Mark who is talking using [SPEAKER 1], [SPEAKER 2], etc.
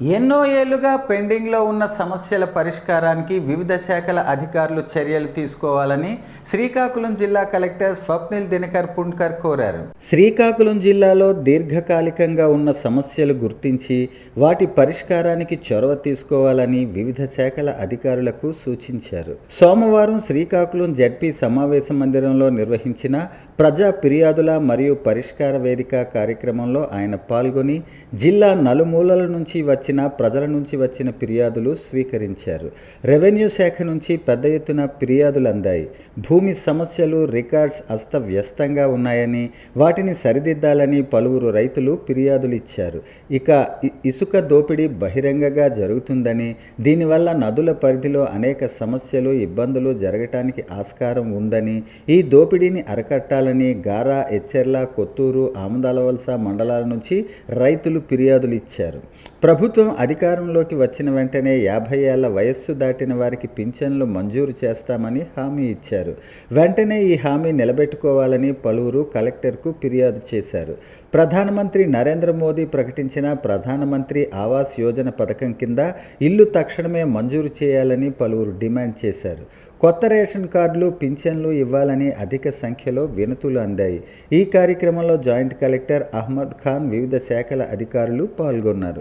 [SPEAKER 1] ఎన్నో ఏళ్ళుగా పెండింగ్లో ఉన్న సమస్యల పరిష్కారానికి వివిధ శాఖల అధికారులు చర్యలు తీసుకోవాలని శ్రీకాకుళం జిల్లా కలెక్టర్ స్వప్నిల్ దినకర్ పుండ్కర్ కోరారు. శ్రీకాకుళం జిల్లాలో దీర్ఘకాలికంగా ఉన్న సమస్యలు గుర్తించి వాటి పరిష్కారానికి చొరవ తీసుకోవాలని వివిధ శాఖల అధికారులకు సూచించారు. సోమవారం శ్రీకాకుళం జడ్పీ సమావేశ మందిరంలో నిర్వహించిన ప్రజా ఫిర్యాదుల మరియు పరిష్కార వేదిక కార్యక్రమంలో ఆయన పాల్గొని జిల్లా నలుమూలల నుంచి వచ్చి వచ్చిన ప్రజల నుంచి వచ్చిన ఫిర్యాదులు స్వీకరించారు. రెవెన్యూ శాఖ నుంచి పెద్ద ఎత్తున ఫిర్యాదులు అందాయి. భూమి సమస్యలు రికార్డ్స్ అస్తవ్యస్తంగా ఉన్నాయని వాటిని సరిదిద్దాలని పలువురు రైతులు ఫిర్యాదులు ఇచ్చారు. ఇక ఇసుక దోపిడీ బహిరంగంగా జరుగుతుందని దీనివల్ల నదుల పరిధిలో అనేక సమస్యలు ఇబ్బందులు జరగటానికి ఆస్కారం ఉందని ఈ దోపిడీని అరకట్టాలని గారా ఎచ్చెర్ల కొత్తూరు ఆముదాలవలస మండలాల నుంచి రైతులు ఫిర్యాదులు ఇచ్చారు. ప్రభుత్వ ప్రభుత్వం అధికారంలోకి వచ్చిన వెంటనే యాభై ఏళ్ళ వయస్సు దాటిన వారికి పింఛన్లు మంజూరు చేస్తామని హామీ ఇచ్చారు. వెంటనే ఈ హామీ నిలబెట్టుకోవాలని పలువురు కలెక్టర్కు ఫిర్యాదు చేశారు. ప్రధానమంత్రి నరేంద్ర మోదీ ప్రకటించిన ప్రధానమంత్రి ఆవాస్ యోజన పథకం కింద ఇల్లు తక్షణమే మంజూరు చేయాలని పలువురు డిమాండ్ చేశారు. కొత్త రేషన్ కార్డులు పింఛన్లు ఇవ్వాలని అధిక సంఖ్యలో వినతులు అందాయి. ఈ కార్యక్రమంలో జాయింట్ కలెక్టర్ అహ్మద్ ఖాన్ వివిధ శాఖల అధికారులు పాల్గొన్నారు.